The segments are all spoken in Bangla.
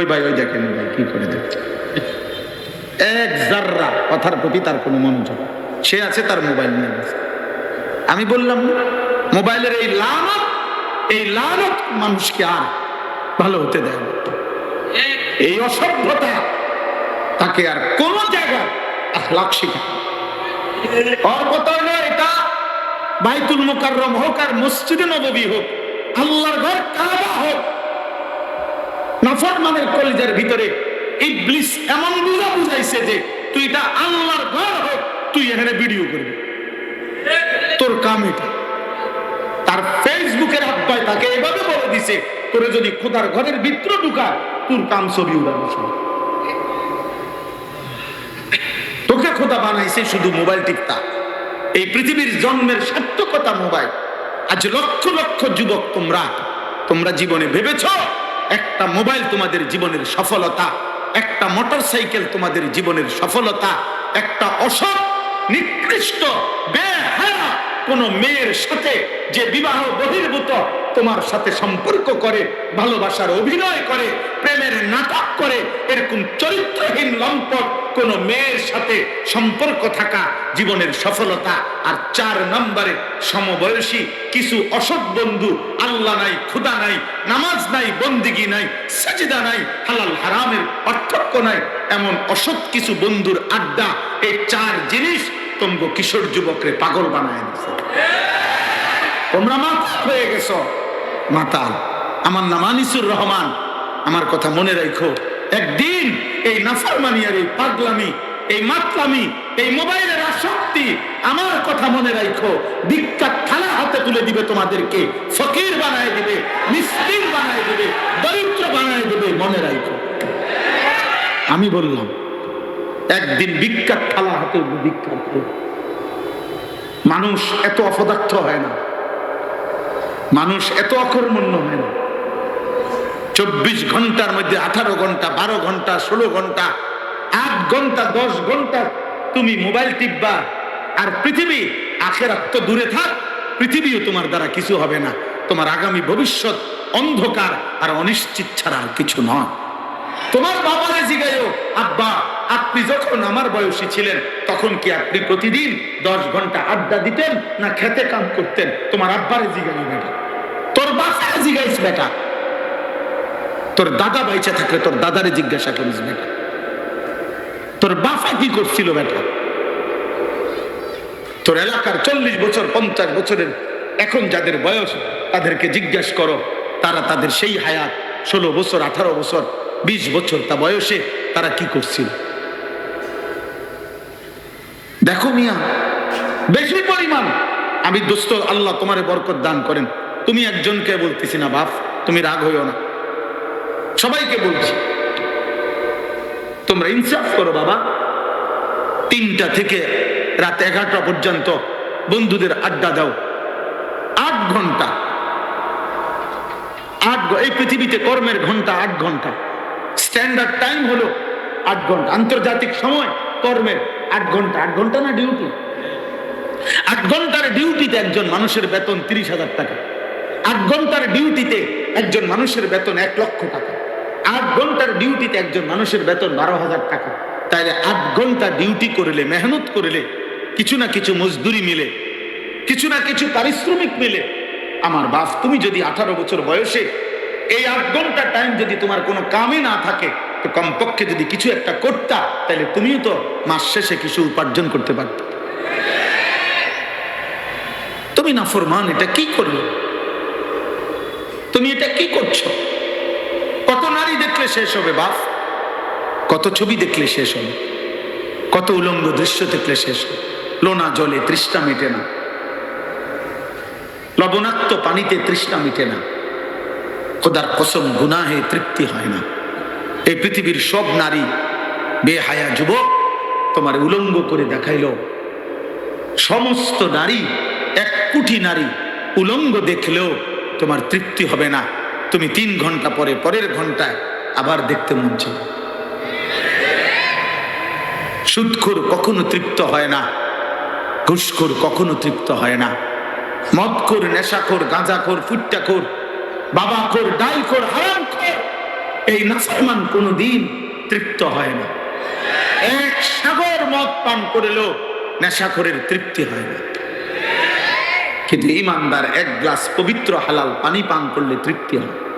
ওই ভাই, ওই দেখেন ভাই, কি করে দেখছে এক জাররা কথার প্রতি তার কোনো মনোযোগ সে আছে তার মোবাইল নিয়ে আমি বললাম, মোবাইলের এই লানত এই লানত মানুষকে আর ভালো হতে দেয় এই অসভ্যতা তাকে আর কোন জায়গায় মসজিদে নববী হোক, আল্লাহর ঘর কাবা নাফরমানের কলেজের ভিতরে ইবলিস এমন বুঝা বুঝাইছে যে তুই এটা আল্লাহর ঘর হোক, তুই এখানে ভিডিও করবি। তোর কাম এটা। তার ফেসবুকের আব্বাই তাকে এভাবে বলে দিছে, তোরে যদি খোদার ঘরের ভিতরে ঢুকা তোর কাম ছবি উড়ানো তোকে খোদা বানাইছে শুধু মোবাইল টিপতা এই পৃথিবীর জন্মের সার্থকতা মোবাইল। আজ লক্ষ লক্ষ যুবক তোমরা তোমরা জীবনে ভেবেছ একটা মোবাইল তোমাদের জীবনের সফলতা, একটা মোটর সাইকেল তোমাদের জীবনের সফলতা, একটা অসৎ, নিকৃষ্ট কোন মেয়ের সাথে যে বিবাহ বহির্ভূত তোমার সাথে সম্পর্ক করে, ভালোবাসার অভিনয় করে, প্রেমের নাটক করে, এরকম চরিত্রহীন লম্পট কোন মেয়ের সাথে সম্পর্ক থাকা জীবনের সফলতা আর চার নম্বরে সমবয়সী কিছু অসৎ বন্ধু, আল্লাহ নাই, খুদা নাই, নামাজ নাই, বন্দিগি নাই, সাজিদা নাই, হালাল হারামের পার্থক্য নাই, এমন অসৎ কিছু বন্ধুর আড্ডা এই চার জিনিস তোমগো কিশোর যুবকরে পাগল বানায় দিছে। তোমরা মাথা হয়ে গেছ। মাতাল। আমার নাম আনিসুর রহমান। আমার কথা মনে রাখো একদিন এই নাফরমানিয়ার এই পাগলামি, এই মাতলামি, এই মোবাইলের আসক্তি আমার কথা মনে রাখো ভিক্ষার থালা হাতে তুলে দিবে তোমাদেরকে, ফকির বানায় দিবে, মিসকিন বানায় দিবে, দরিদ্র বানায় দিবে, মনে রাখো আমি বললাম, একদিন ভিক্ষার থালা হাতে ভিক্ষার মানুষ এত অপদার্থ হয় না। মানুষ এত অকর্মণ্য হয় না। চব্বিশ ঘণ্টার মধ্যে আঠারো ঘণ্টা, বারো ঘণ্টা, ষোলো ঘণ্টা, আট ঘণ্টা, দশ ঘণ্টা তুমি মোবাইল টিপবা। আর পৃথিবী আখের তো দূরে থাক, পৃথিবীও তোমার দ্বারা কিছু হবে না। তোমার আগামী ভবিষ্যৎ অন্ধকার আর অনিশ্চিত ছাড়া আর কিছু নয়। তোমার বাবারে জিগাইও আব্বা, আপনি যখন আমার বয়সী ছিলেন, তখন কি আপনি প্রতিদিন দশ ঘণ্টা আড্ডা দিতেন না খেতে কাম করতেন? তোমার আব্বারে জিগাই বেটা। তোর বাসায় জিগাইস বেটা। তোর দাদা বাইচা থাকলে তোর দাদারে জিজ্ঞাসা করিস বেটা। তোর বাফা কি করছিল বেটা? তোর এলাকার চল্লিশ বছর, পঞ্চাশ বছরের এখন যাদের বয়স, তাদেরকে জিজ্ঞেস করো। তারা তাদের সেই হায়াত, ষোলো বছর, আঠারো বছর, বিশ বছর তা বয়সে তারা কি করছিল? দেখো মিয়া, বেশি পরিমাণ আমি দোস্ত আল্লাহ তোমারে বরকত দান করেন। তুমি একজনকে বলতেছি না, বাপ, তুমি রাগ হইও না। সবাইকে বলছি, তোমরা ইনসাফ করো বাবা। তিনটা থেকে রাত এগারোটা পর্যন্ত বন্ধুদের আড্ডা দাও। আট ঘণ্টা। আট এই পৃথিবীতে কর্মের ঘণ্টা আট ঘণ্টা। স্ট্যান্ডার্ড টাইম হলো আট ঘণ্টা। আন্তর্জাতিক সময় কর্মের আট ঘণ্টা। আট ঘণ্টা না ডিউটি আট ঘণ্টার ডিউটিতে একজন মানুষের বেতন তিরিশ হাজার টাকা। আট ঘণ্টার ডিউটিতে একজন মানুষের বেতন এক লক্ষ টাকা। ঘণ্টার ডিউটিতে একজন মানুষের বেতন বারো হাজার টাকা। তাইলে আট ঘণ্টা ডিউটি করলে, মেহনত করলে, কিছু না কিছু মজদুরি মিলে, কিছু না কিছু পারিশ্রমিক মিলে। আমার বাপ, তুমি যদি আঠারো বছর বয়সে এই আট ঘণ্টা টাইম যদি তোমার কোনো কামে না থাকে, তো কমপক্ষে যদি কিছু একটা করতা তাহলে তুমিও তো মাস শেষে কিছু উপার্জন করতে পারতে। তুমি না ফরমান এটা কি করলে? তুমি এটা কি করছ? কত নারী দেখলে শেষ হবে, বাপ। কত ছবি দেখলে শেষ হবে। কত উলঙ্গ দৃশ্য দেখলে শেষ হবে। লোনা জলে তৃষ্ণা মেটে না। লবণাক্ত পানিতে তৃষ্ণা মিটে না। খোদার কসম গুনাহে তৃপ্তি হয় না। এই পৃথিবীর সব নারী বেহায়া যুবক তোমার উলঙ্গ করে দেখাইল। সমস্ত নারী, এক কোটি নারী উলঙ্গ দেখলেও তোমার তৃপ্তি হবে না। তুমি তিন ঘণ্টা পরে, পরের ঘন্টায় আবার দেখতে মন চায়। সুদখোর কখনো তৃপ্ত হয় না, ঘুষখোর কখনো তৃপ্ত হয় না। মদখোর, নেশাখোর, গাঁজাখোর, ফুট্টাখোর, বাবাখোর, ডালখোর, হারামখোর, এই নাফরমান কোনোদিন তৃপ্ত হয় না। এক সাগর মদ পান করলেও নেশাখরের তৃপ্তি হয় না। কিন্তু ইমানদার এক গ্লাস পবিত্র হালাল পানি পান করলে তৃপ্তি হয়।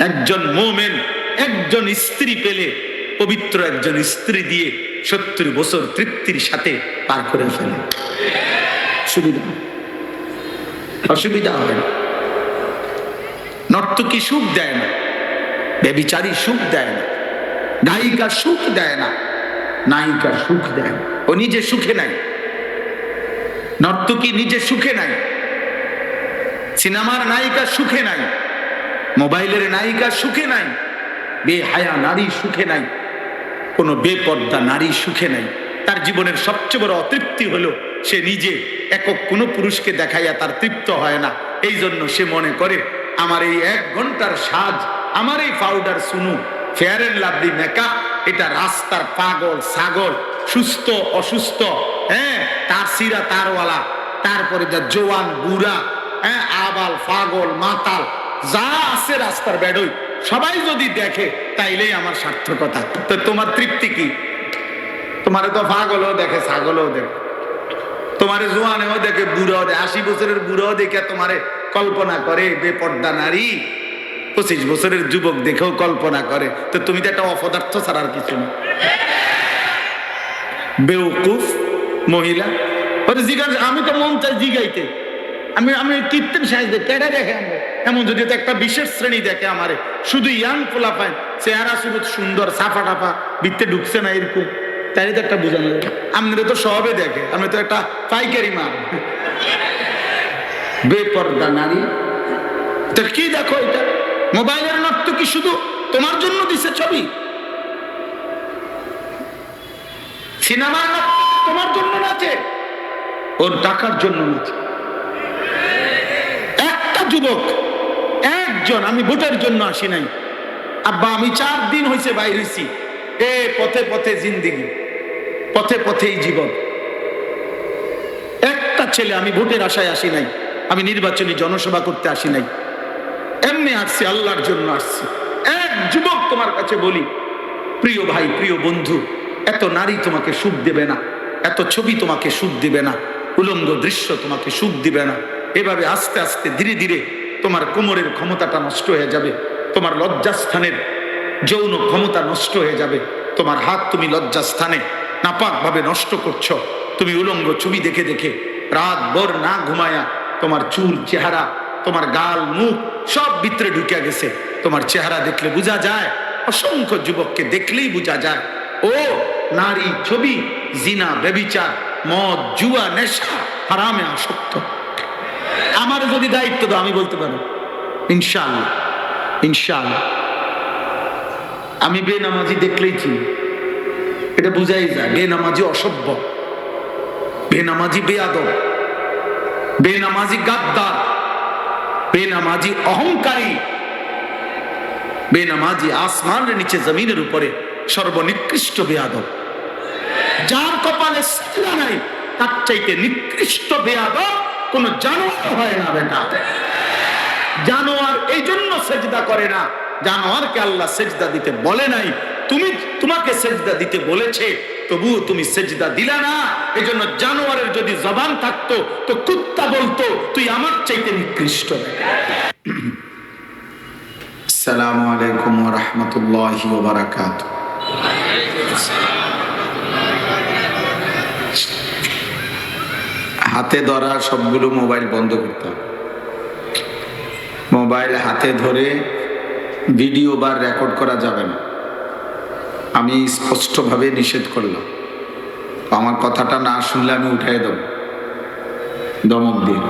একজন মোমেন, একজন স্ত্রী পেলে পবিত্র একজন স্ত্রী দিয়ে সত্তর বছর তৃপ্তির সাথে পার করে ফেলে। সুবিধা। অসুবিধা হয় না। নর্তকী সুখ দেয় না বেবিচারী সুখ দেয় না গায়িকা সুখ দেয় না, নায়িকা সুখ দেয় ও নিজে সুখে নাই। নর্তকী নিজে সুখে নাই। সিনেমার নায়িকা সুখে নাই। মোবাইলের নায়িকা সুখে নাই, বেহায়া নারী সুখে নাই, কোনো বেপর্দা নারী সুখে নাই। তার জীবনের সবচেয়ে বড় অতৃপ্তি হলো, সে নিজে একক কোনো পুরুষকে দেখাইয়া তার তৃপ্ত হয় না। এই জন্য সে মনে করে, আমার এই এক ঘণ্টার সাজ, আমার এই powder Suno fair and lovely makeup, এটা রাস্তার পাগল, ছাগল, সুস্থ, অসুস্থ হ্যাঁ তার সিরা তারওয়ালা, তারপরে যা জোয়ান, বুড়া হ্যাঁ আবাল, পাগল, মাতাল যা আছে রাস্তার বেডই। সবাই যদি দেখে, তাইলেই আমার সার্থকতা। তো তোমার তৃপ্তি কি? তোমার তো পাগলও দেখে, ছাগলও দেখে। তোমার জোয়ানেও দেখে বুড়াও দেখে। আশি বছরের বুড়াও দেখে তোমারে কল্পনা করে, বেপর্দা নারী। পঁচিশ বছরের যুবক দেখেও কল্পনা করে। তো তুমি তো একটা অপদার্থ ছাড়ার কিছু না। বেউকুফ মহিলা। জিজ্ঞাসা আমি তো মন চাই জিগাইতে। আমি আমি কীর্তন সাহিত্য কেটে দেখে আমরা। এমন যদি একটা বিশেষ শ্রেণি দেখে আমারে। শুধু ইয়াং পোলা পায় চেহারা শুধু সুন্দর সাফা টাফা বৃত্তে ঢুকছে না এরকম। তাই তো একটা বোঝানো আপনারা তো সবে দেখে আমি তো একটা পাইকারি মাল। বেপর্দা নারী। তো কি দেখো এটা? মোবাইলের নট কি শুধু তোমার জন্য দিছে ছবি? সিনেমার তোমার জন্য নাচে। ওর টাকার জন্য নাচে। যুবক, একজন, আমি ভোটের জন্য আসি নাই। আব্বা, আমি চার দিন হয়েছে বাইর হয়েছি এ, পথে পথে জিন্দিগি, পথে পথেই জীবন। একটা ছেলে, আমি ভোটের আশায় আসি নাই, আমি নির্বাচনী জনসভা করতে আসি নাই। এমনি আসছি, আল্লাহর জন্য আসছি। এক যুবক তোমার কাছে বলি, প্রিয় ভাই, প্রিয় বন্ধু, এত নারী তোমাকে সুখ দেবে না, এত ছবি তোমাকে সুখ দিবে না, উলঙ্গ দৃশ্য তোমাকে সুখ দিবে না এভাবে আস্তে আস্তে ধীরে ধীরে তোমার কোমরের ক্ষমতাটা নষ্ট হয়ে যাবে, তোমার লজ্জাস্থানের যৌন ক্ষমতা নষ্ট হয়ে যাবে, তোমার হাত তুমি লজ্জাস্থানে নাপাক ভাবে নষ্ট করছ, তুমি উলঙ্গ ছবি দেখে দেখে রাত ভর না ঘুমায়া তোমার চুল, চেহারা, তোমার গাল, মুখ সব ভিতরে ঢুকে গেছে। তোমার চেহারা দেখলে বোঝা যায়, অসংখ্য যুবককে দেখলেই বোঝা যায়। ও নারী ছবি, জিনা বেবিচার মদ, জুয়া, নেশা, হারামে আসক্ত। আমার যদি দায়িত্ব দাও, আমি বলতে পারো ইনশাআল্লাহ ইনশাআল্লাহ। আমি বেনামাজি দেখলেই চিনি। এটা বুঝাই যায়, বেনামাজি অসভ্য। বেনামাজি বেয়াদব। বেনামাজি গাদ্দার। বেনামাজি অহংকারী। বেনামাজি আসমানের নিচে, জমিনের উপরে সর্বনিকৃষ্ট বেয়াদব। যার কপালে নাই, তার চাইতে নিকৃষ্ট বেয়াদব কোন জানোয়ার হয় না বেটা। জানোয়ার এই জন্য সেজদা করে না। জানোয়ারকে আল্লাহ সেজদা দিতে বলে নাই। তুমি তোমাকে সেজদা দিতে বলেছে, তবুও তুমি সেজদা দিলা না। এই জন্য জানোয়ারের যদি জবান থাকতো, তো কুত্তা বলতো, তুই আমার চাইতে নিকৃষ্ট সালাম আলাইকুম রহমতুল্লাহ বারাকাত হাতে ধরা সবগুলো মোবাইল বন্ধ করতে হবে। মোবাইল হাতে ধরে ভিডিও বা রেকর্ড করা যাবে না। আমি স্পষ্টভাবে নিষেধ করলাম। আমার কথাটা না শুনলে আমি উঠাই দেব। দমক দিয়ে।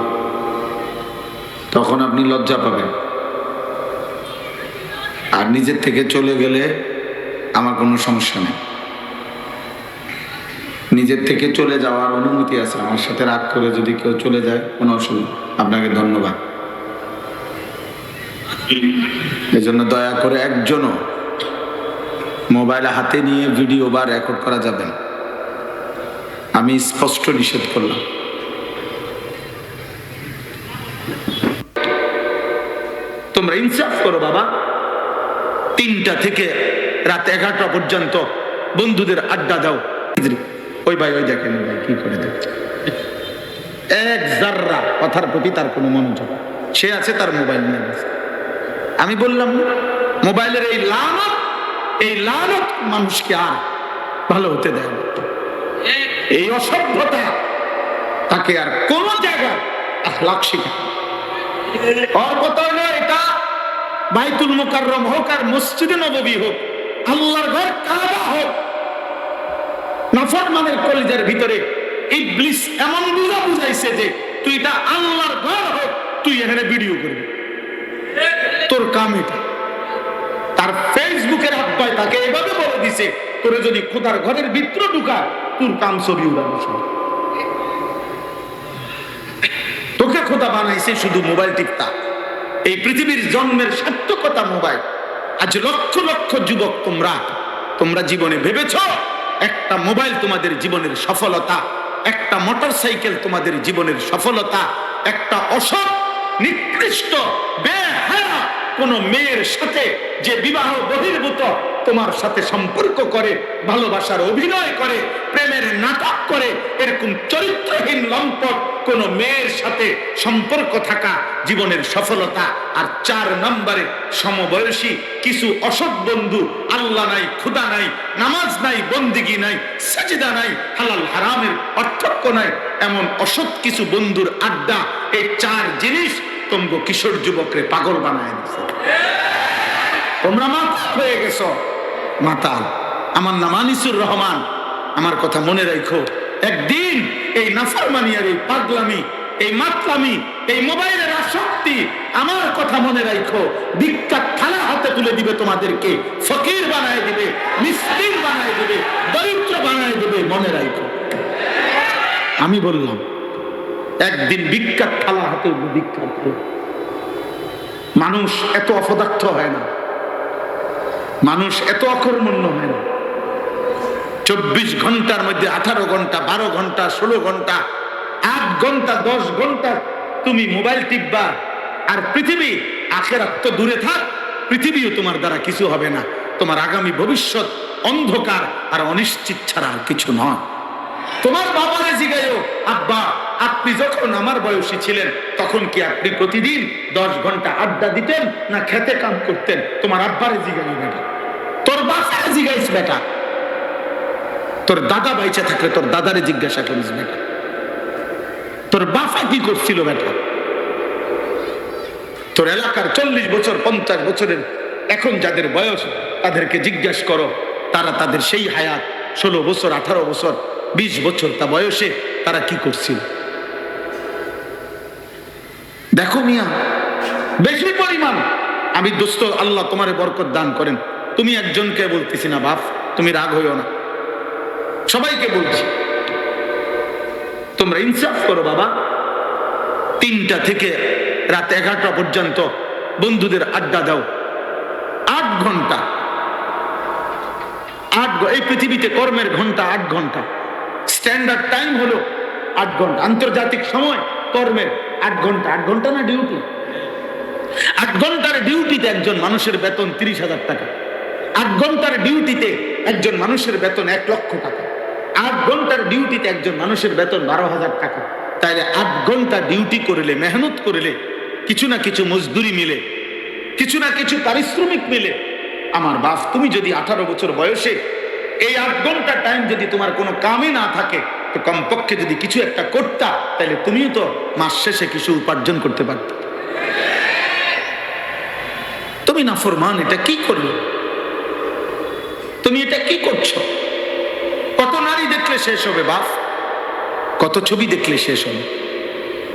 তখন আপনি লজ্জা পাবেন। আর নিজের থেকে চলে গেলে আমার কোনো সমস্যা নেই। নিজের থেকে চলে যাওয়ার অনুমতি আছে। আমার সাথে রাগ করে যদি কেউ চলে যায়, কোনো অসুবিধা আপনাকে ধন্যবাদ। এই জন্য দয়া করে একজনও মোবাইল হাতে নিয়ে ভিডিও বা রেকর্ড করা যাবে আমি স্পষ্ট নিষেধ করলাম। তোমরা ইনসাফ করো বাবা। তিনটা থেকে রাত এগারোটা পর্যন্ত বন্ধুদের আড্ডা দাও। ওই ভাই, ওই দেখেন ভাই, কি করে দেখছে? এক জাররা কথার প্রতি তার কোনো মনোযোগ সে আছে তার মোবাইল নিয়ে। আমি বললাম, মোবাইলের এই লানত এই লানত মানুষকে আর ভালো হতে দেয় না। এই অসভ্যতা তাকে আর কোন জায়গায় এটা মুকাররম হোক আর মসজিদে নববী হোক, আল্লাহর ঘর কাবা হোক নাফরমানের কলিজার ভিতরে ইবলিস এমন বুঝা বুঝাইছে যে তুই এটা আল্লাহর ঘর হোক, তুই এখানে ভিডিও করবি। তোর কাম এটা। তার ফেসবুকের আব্বায় তাকে এভাবে বলে দিছে, তোরে যদি খোদার ঘরের ভিতর ঢুকা তোর কাম ছবি উড়ানো তোকে খোদা বানাইছে শুধু মোবাইল টিপতা এই পৃথিবীর জন্মের সার্থকতা মোবাইল। আজ লক্ষ লক্ষ যুবক তোমরা তোমরা জীবনে ভেবেছ একটা মোবাইল তোমাদের জীবনের সফলতা, একটা মোটরসাইকেল তোমাদের জীবনের সফলতা, একটা অসৎ, নিকৃষ্ট বেহারা কোনো মেয়ের সাথে যে বিবাহ বহির্ভূত, তোমার সাথে সম্পর্ক করে, ভালোবাসার অভিনয় করে, প্রেমের নাটক করে, এরকম চরিত্রহীন লম্পট, কোন মেয়ের সাথে সম্পর্ক থাকা, জীবনের সফলতা আর চার নম্বরে সমবয়সী কিছু অসৎ বন্ধু, আল্লাহ নাই খুদা নাই, নামাজ নাই, বন্দিগি নাই, সাজিদা নাই, হালাল হারামের পার্থক্য নাই, এমন অসৎ কিছু বন্ধুর আড্ডা, এই চার জিনিস তোমগো কিশোর যুবকরে পাগল বানায় দিছে। তোমরা মাতাল হয়ে গেছো। মাতাল। আমার নাম আনিসুর রহমান। আমার কথা মনে রাখো একদিন এই নাফরমানি আর এই পাগলামি, এই মাতলামি, এই মোবাইলের আসক্তি আমার কথা মনে রাখো ভিক্ষা থালা হাতে তুলে দিবে তোমাদেরকে। ফকির বানায় দিবে, মিসকিন বানায় দিবে, দরিদ্র বানায় দিবে, মনে রাখো আমি বললাম, একদিন ভিক্ষার থালা হাতে ভিক্ষার মানুষ এত অপদার্থ হয় না। মানুষ এত অকর্মণ্য হয় না। চব্বিশ ঘণ্টার মধ্যে আঠারো ঘণ্টা, বারো ঘণ্টা, ষোলো ঘণ্টা, আট ঘণ্টা, দশ ঘণ্টা তুমি মোবাইল টিপবা আর পৃথিবী, আখেরাত তো দূরে থাক, পৃথিবীও তোমার দ্বারা কিছু হবে না। তোমার আগামী ভবিষ্যৎ অন্ধকার আর অনিশ্চিত ছাড়া আর কিছু নয়। তোমার বাবারে জিগাইও, আব্বা আপনি যখন আমার বয়সী ছিলেন, তখন কি আপনি প্রতিদিন দশ ঘণ্টা আড্ডা দিতেন না খেতে কাম করতেন? তোমার আব্বারে জিগাইও বেটা। তোর বাসারে জিগাইস বেটা। তোর দাদা বাইচা থাকলে তোর দাদারে জিজ্ঞাসা করিস বেটা। তোর বাপা কি করছিল বেটা? তোর এলাকার চল্লিশ বছর, পঞ্চাশ বছরের এখন যাদের বয়স, তাদেরকে জিজ্ঞেস করো। তারা তাদের সেই হায়াত, ষোলো বছর, আঠারো বছর, বিশ বছর তা বয়সে তারা কি করছিল? দেখো মিয়া, বেশি পরিমাণ। আমি দোস্ত আল্লাহ তোমার বরকত দান করেন। তুমি একজনকে বলতেছি না, বাপ, তুমি রাগ হইও না। সবাইকে বলছি। তোমরা ইনসাফ করো, বাবা। তিনটা থেকে রাত এগারোটা পর্যন্ত বন্ধুদের আড্ডা দাও। আট ঘণ্টা। আট এই পৃথিবীতে কর্মের ঘণ্টা আট ঘণ্টা। স্ট্যান্ডার্ড টাইম হলো আট ঘণ্টা। আন্তর্জাতিক সময় কর্মের। আট ঘণ্টা আট ঘণ্টা না ডিউটি আট ঘণ্টার ডিউটিতে একজন মানুষের বেতন তিরিশ হাজার টাকা। আট ঘণ্টার ডিউটিতে একজন মানুষের বেতন এক লক্ষ টাকা। আট ঘণ্টার ডিউটিতে একজন মানুষের বেতন বারো হাজার টাকা। তাইলে আট ঘণ্টা ডিউটি করলে, মেহনত করলে, কিছু না কিছু মজদুরি মিলে, কিছু না কিছু পারিশ্রমিক মিলে, আমার বাপ, তুমি যদি আঠারো বছর বয়সে এই আট ঘণ্টা টাইম যদি তোমার কোনো কামে না থাকে তো কমপক্ষে যদি কিছু একটা করতা তাহলে তুমিও তো মাস শেষে কিছু উপার্জন করতে পারত। তুমি না ফরমান এটা কি করলে? তুমি এটা কি করছ? কত নারী দেখলে শেষ হবে বাপ? কত ছবি দেখলে শেষ হবে?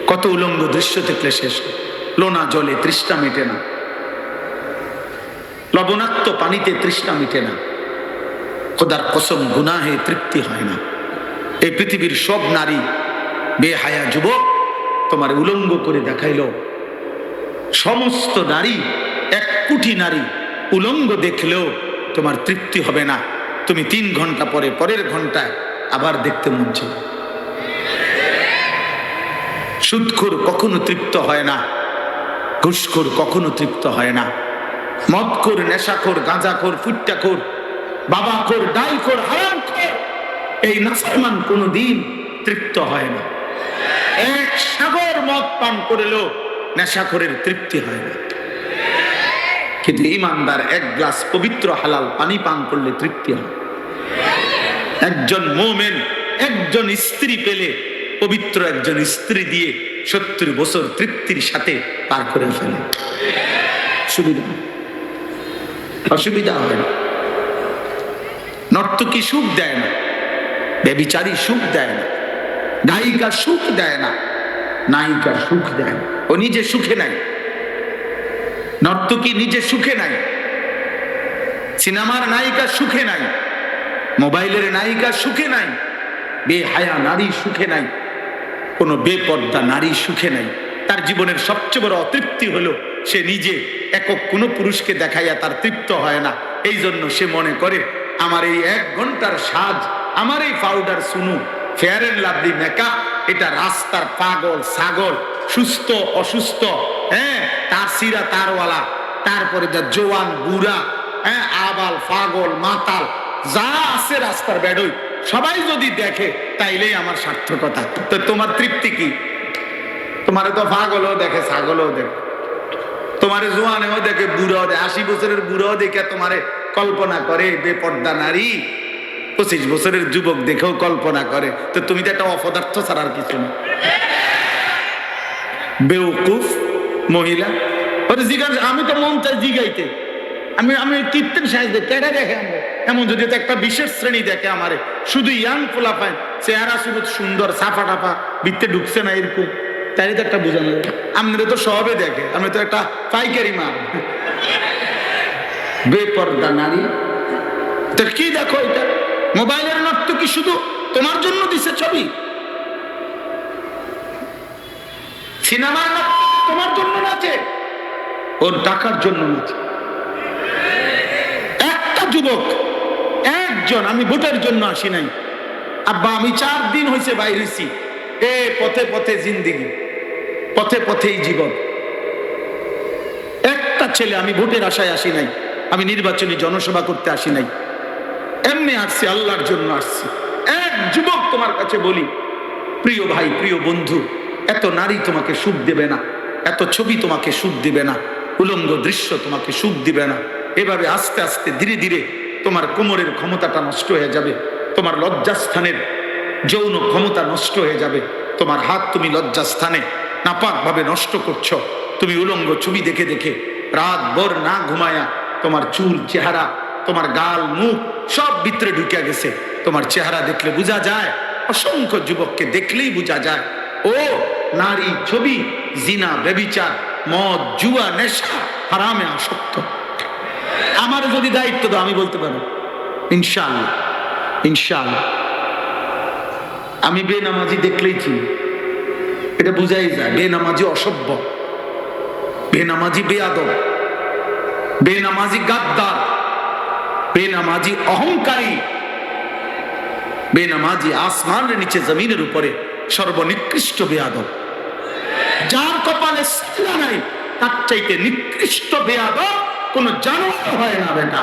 কত উলঙ্গ দৃশ্য দেখলে শেষ হবে? লোনা জলে তৃষ্ণা মেটে না। লবণাক্ত পানিতে তৃষ্ণা মিটে না। খোদার কসম, গুনাহে তৃপ্তি হয় না। এই পৃথিবীর সব নারী বেহায়া যুবক তোমার উলঙ্গ করে দেখাইল। সমস্ত নারী, এক কোটি নারী উলঙ্গ দেখলেও তোমার তৃপ্তি হবে না। তুমি তিন ঘণ্টা পরে, পরের ঘন্টায় আবার দেখতে মন চায়। সুদখোর কখনো তৃপ্ত হয় না, ঘুষখোর কখনো তৃপ্ত হয় না। মদখোর, নেশাখোর, গাঁজাখোর, ফুট্টাখোর, বাবাখোর, ডালখোর, হারামখোর এই নাফরমান কোনোদিন তৃপ্ত হয় না। এক সাগর মদ পান করলেও নেশাখোরের তৃপ্তি হয় না। কিন্তু ইমানদার এক গ্লাস পবিত্র হালাল পানি পান করলে তৃপ্তি হয়। একজন মোমেন একজন স্ত্রী পেলে পবিত্র একজন স্ত্রী দিয়ে সত্তর বছর তৃপ্তির সাথে পার করে ফেলে। সুবিধা। অসুবিধা হয় না। নর্তকী সুখ দেয় না। বেবিচারী সুখ দেয় না। গায়িকা সুখ দেয় না নায়িকা সুখ দেয় না। ও নিজে সুখে নাই। নর্তকী নিজে সুখে নাই। সিনেমার নায়িকা সুখে নাই। মোবাইলের নায়িকা সুখে নাই। বেহায়া নারী সুখে নাই। কোনো বেপর্দা নারী সুখে নাই। তার জীবনের সবচেয়ে বড় অতৃপ্তি হলো, সে নিজে একক কোনো পুরুষকে দেখাইয়া তার তৃপ্ত হয় না। এই জন্য সে মনে করে, আমার এই এক ঘণ্টার সাজ আমার এই powder Suno fair and lovely makeup এটা রাস্তার পাগল, ছাগল, সুস্থ, অসুস্থ হ্যাঁ তার সিরা তারওয়ালা, তারপরে যা জোয়ান, বুড়া হ্যাঁ আবাল, পাগল, মাতাল, যা আছে রাস্তার বেডই, সবাই যদি দেখে, তাইলেই আমার সার্থকতা। তো তোমার তৃপ্তি কি? তোমারে তো পাগলও দেখে, ছাগলও দেখে। তোমারে জোয়ানেও দেখে, বুড়াও দেখে, আশি বছরের বুড়াও দেখে তোমারে কল্পনা করে, বেপর্দা নারী পঁচিশ বছরের যুবক দেখেও কল্পনা করে, তো তুমি তো একটা অপদার্থ ছাড়ার কিছু না। বেউকুফ, মহিলা, ওরে জিজ্ঞাসা আমি তো মন চাই জিগাইতে। আমি আমি কীর্তন সাহেব কেডা দেখে আমরা এমন যদি তো একটা বিশেষ শ্রেণি দেখে আমারে, শুধু ইয়াং পোলা পায় চেহারা শুধু সুন্দর, সাফা টাফা বৃত্তে ঢুকছে না এরকম। তাই তো একটা বোঝানো যায়। আপনারা তো সবে দেখে আমি তো একটা পাইকারি মাল। বেপর্দা নারী। তো কি দেখো এটা? মোবাইলের নট কি শুধু তোমার জন্য দিছে ছবি? সিনেমার তোমার জন্য নাচে? ওর ডাকার জন্য নাচে। একটা যুবক, একজন, আমি ভোটের জন্য আসি নাই। আব্বা, আমি চার দিন হয়েছে বাইর হয়েছি এ, পথে পথে জিন্দিগি, পথে পথেই জীবন। একটা ছেলে, আমি ভোটের আশায় আসি নাই। আমি নির্বাচনী জনসভা করতে আসি নাই। এমনি আসছি, আল্লাহর জন্য আসছি। এক যুবক তোমার কাছে বলি, প্রিয় ভাই, প্রিয় বন্ধু, এত নারী তোমাকে সুখ দেবে না, এত ছবি তোমাকে সুখ দিবে না, উলঙ্গ দৃশ্য তোমাকে সুখ দিবে না। এভাবে আস্তে আস্তে ধীরে ধীরে তোমার কোমরের ক্ষমতাটা নষ্ট হয়ে যাবে, তোমার লজ্জাস্থানের যৌন ক্ষমতা নষ্ট হয়ে যাবে, তোমার হাত তুমি লজ্জাস্থানে নাপাক ভাবে নষ্ট করছ, তুমি উলঙ্গ ছবি দেখে দেখে রাত ভর না ঘুমায়া তোমার চুল, চেহারা তোমার গাল, মুখ সব ভিতরে ঢুকে গেছে। তোমার চেহারা দেখলে বোঝা যায়, অসংখ্য যুবককে দেখলেই বোঝা যায়। ও নারী ছবি, জিনা বেবিচার মদ, জুয়া, নেশা, হারামে আসক্ত। আমার যদি দায়িত্ব দাও, আমি বলতে পারব। ইনশাআল্লাহ ইনশাআল্লাহ। আমি বেনামাজি দেখলেই চিনি। এটা বুঝাই যায়, বেনামাজি অসভ্য। বেনামাজি বেয়াদব। বেনামাজি গাদ্দার। বেনামাজি অহংকারী। বেনামাজি আসমানের নিচে জমিনের উপরে সর্বনিকৃষ্ট বেয়াদব। যার কপালে সিলা নাই, তার চাইতে নিকৃষ্ট বেয়াদব কোন জানোয়ার হয় না বেটা।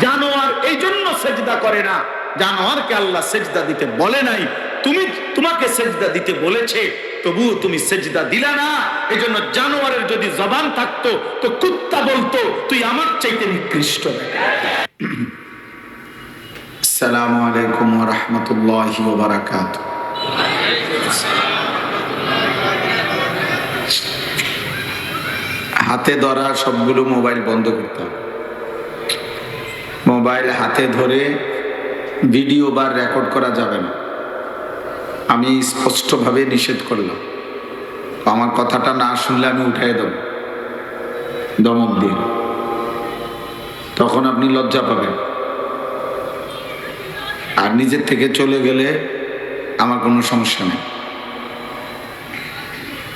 জানোয়ার এই জন্য সেজদা করে না। জানোয়ারকে আল্লাহ সেজদা দিতে বলে নাই। তুমি তোমাকে সেজদা দিতে বলেছে, তবুও তুমি সেজদা দিলা না। এই জন্য জানোয়ারের যদি জবান থাকতো, তো কুত্তা বলতো, তুই আমার চাইতে নিকৃষ্ট সালামু আলাইকুম রহমতুল্লাহ বারাকাত হাতে ধরা সবগুলো মোবাইল বন্ধ করতে মোবাইল হাতে ধরে ভিডিও বা রেকর্ড করা যাবে না। আমি স্পষ্টভাবে নিষেধ করলাম। আমার কথাটা না শুনলে আমি উঠাই দেব। দমক দিয়ে। তখন আপনি লজ্জা পাবেন। আর নিজের থেকে চলে গেলে আমার কোনো সমস্যা নেই।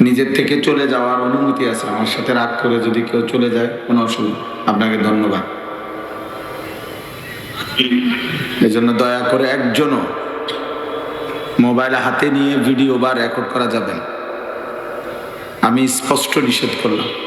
নিজের থেকে চলে যাওয়ার অনুমতি আছে। আমার সাথে রাগ করে যদি কেউ চলে যায়, কোনো অসুবিধা আপনাকে ধন্যবাদ। এই জন্য দয়া করে একজনও মোবাইল হাতে নিয়ে ভিডিও বা রেকর্ড করা যাবে না। আমি স্পষ্ট নিষেধ করলাম।